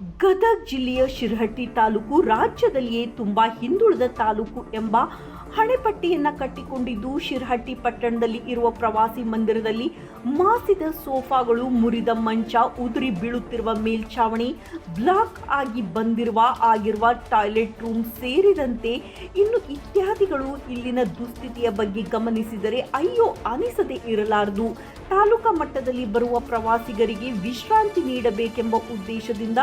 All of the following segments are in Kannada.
ಗದಗ ಜಿಲ್ಲೆಯ ಶಿರಹಟ್ಟಿ ತಾಲೂಕು ರಾಜ್ಯದಲ್ಲಿಯೇ ತುಂಬಾ ಹಿಂದುಳಿದ ತಾಲೂಕು ಎಂಬ ಹಣೆಪಟ್ಟಿಯನ್ನ ಕಟ್ಟಿಕೊಂಡಿದ್ದು ಶಿರ್ಹಟ್ಟಿ ಪಟ್ಟಣದಲ್ಲಿ ಇರುವ ಪ್ರವಾಸಿ ಮಂದಿರದಲ್ಲಿ ಮಾಸಿದ ಸೋಫಾಗಳು ಮುರಿದ ಮಂಚ ಉದುರಿ ಬೀಳುತ್ತಿರುವ ಮೇಲ್ಛಾವಣಿ, ಬ್ಲಾಕ್ ಆಗಿ ಬಂದಿರುವ ಆಗಿರುವ ಟಾಯ್ಲೆಟ್ ರೂಮ್ ಸೇರಿದಂತೆ ಇನ್ನು ಇತ್ಯಾದಿಗಳು ಇಲ್ಲಿನ ದುಸ್ಥಿತಿಯ ಬಗ್ಗೆ ಗಮನಿಸಿದರೆ ಅಯ್ಯೋ ಅನಿಸದೆ ಇರಲಾರದು. ತಾಲೂಕಾ ಮಟ್ಟದಲ್ಲಿ ಬರುವ ಪ್ರವಾಸಿಗರಿಗೆ ವಿಶ್ರಾಂತಿ ನೀಡಬೇಕೆಂಬ ಉದ್ದೇಶದಿಂದ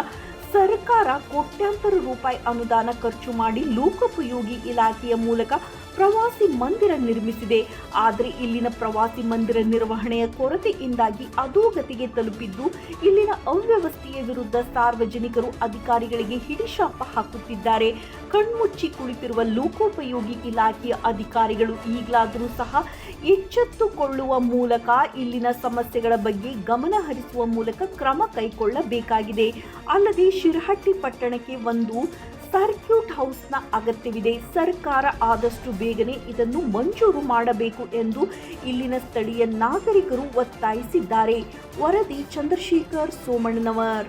ಸರ್ಕಾರ ಕೋಟ್ಯಾಂತರ ರೂಪಾಯಿ ಅನುದಾನ ಖರ್ಚು ಮಾಡಿ ಲೋಕೋಪಯೋಗಿ ಇಲಾಖೆಯ ಮೂಲಕ ಪ್ರವಾಸಿ ಮಂದಿರ ನಿರ್ಮಿಸಿದೆ. ಆದರೆ ಇಲ್ಲಿನ ಪ್ರವಾಸಿ ಮಂದಿರ ನಿರ್ವಹಣೆಯ ಕೊರತೆಯಿಂದಾಗಿ ಅಧೋಗತಿಗೆ ತಲುಪಿದ್ದು, ಇಲ್ಲಿನ ಅವ್ಯವಸ್ಥೆಯ ವಿರುದ್ಧ ಸಾರ್ವಜನಿಕರು ಅಧಿಕಾರಿಗಳಿಗೆ ಹಿಡಿಶಾಪ ಹಾಕುತ್ತಿದ್ದಾರೆ. ಕಣ್ಮುಚ್ಚಿ ಕುಳಿತಿರುವ ಲೋಕೋಪಯೋಗಿ ಇಲಾಖೆಯ ಅಧಿಕಾರಿಗಳು ಈಗಲಾದರೂ ಸಹ ಎಚ್ಚೆತ್ತುಕೊಳ್ಳುವ ಮೂಲಕ ಇಲ್ಲಿನ ಸಮಸ್ಯೆಗಳ ಬಗ್ಗೆ ಗಮನ ಹರಿಸುವ ಮೂಲಕ ಕ್ರಮ ಕೈಗೊಳ್ಳಬೇಕಾಗಿದೆ ಅಲ್ಲದೆ ಶಿರಹಟ್ಟಿ ಪಟ್ಟಣಕ್ಕೆ ಒಂದು ಸರ್ಕ್ಯೂಟ್ ಹೌಸ್ನ ಅಗತ್ಯವಿದೆ. ಸರ್ಕಾರ ಆದಷ್ಟು ಬೇಗನೆ ಇದನ್ನು ಮಂಜೂರು ಮಾಡಬೇಕು ಎಂದು ಇಲ್ಲಿನ ಸ್ಥಳೀಯ ನಾಗರಿಕರು ಒತ್ತಾಯಿಸಿದ್ದಾರೆ. ವರದಿ ಚಂದ್ರಶೇಖರ್ ಸೋಮಣ್ಣನವರ್.